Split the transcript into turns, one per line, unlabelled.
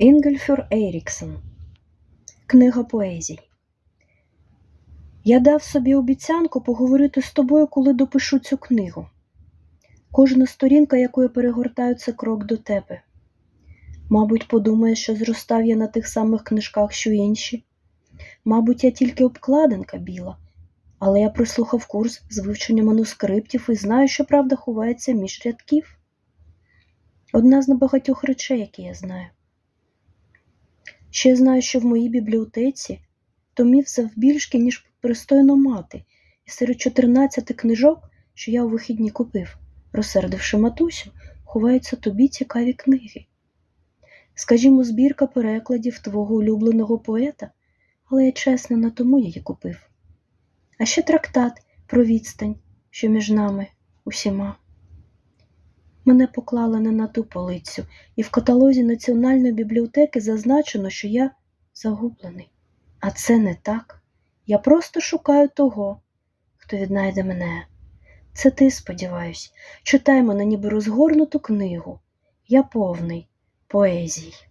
Інгельфюр Еріксон Книга поезій. Я дав собі обіцянку поговорити з тобою, коли допишу цю книгу. Кожна сторінка, яку я перегортаю, це крок до тебе. Мабуть, подумаєш, що зростав я на тих самих книжках, що інші. Мабуть, я тільки обкладинка біла, але я прослухав курс з вивчення манускриптів і знаю, що правда ховається між рядків. Одна з небагатьох речей, які я знаю. Ще я знаю, що в моїй бібліотеці томів завбільшки, ніж пристойно мати, і серед 14 книжок, що я у вихідні купив, розсердивши матусю, ховаються тобі цікаві книги. Скажімо, збірка перекладів твого улюбленого поета, але я чесно на тому її купив. А ще трактат про відстань, що між нами усіма. Мене поклали не на ту полицю, і в каталозі Національної бібліотеки зазначено, що я загублений. А це не так. Я просто шукаю того, хто віднайде мене. Це ти, сподіваюсь, читай мене ніби розгорнуту книгу. Я повний поезій.